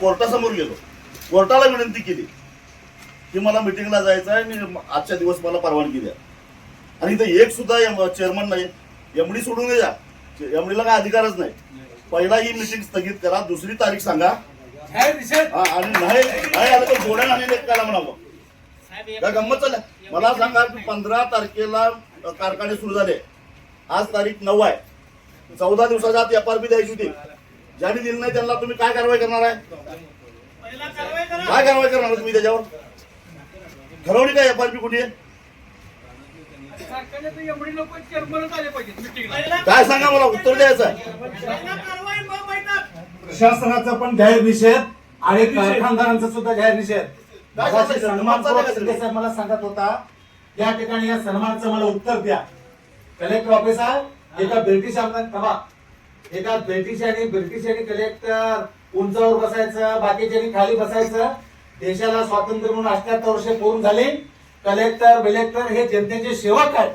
कोर्टासमोर गेलो. कोर्टाला विनंती केली की मला मिटिंगला जायचं आहे आणि आजच्या दिवस मला परवानगी द्या. आणि इथं एक सुद्धा चेअरमन नाही. एमडी सोडून द्या. एमडीला काय अधिकारच नाही. पहिला ही मिटिंग स्थगित करा दुसरी तारीख सांगा. हा, आणि नाही नाही आलं तर गोड्या आणि काला म्हणावं काय गंमत चालल्या मला सांगा की पंधरा तारखेला कारखाने सुरू झाले. आज तारीख नऊ आहे. चौदा दिवसाच्या आत एफ आर पी द्यायची होती. ज्यांनी दिली नाही त्यांना तुम्ही काय कारवाई करणार आहे? काय कारवाई करणार तुम्ही त्याच्यावर? ठरवली काय एफ आर पी कुठे काय सांगा मला? उत्तर द्यायचं प्रशासनाचा पण जाहीर निषेध आणि कारखानदारांचा सुद्धा जाहीर निषेध मगाशी? सन्मान शिंदे साहेब मला सांगत होता या ठिकाणी या सन्मानचं मला उत्तर द्या. कलेक्टर ऑफिसर एका ब्रिटिश आमदार एका ब्रिटिश आणि ब्रिटिश आणि कलेक्टर उंचावर बसायचं बाकीच्यांनी खाली बसायचं. देशाला स्वातंत्र्य म्हणून अठ्याहत्तर वर्ष पूर्ण झाले. कलेक्टर बिलेक्टर हे जनतेचे सेवक आहेत.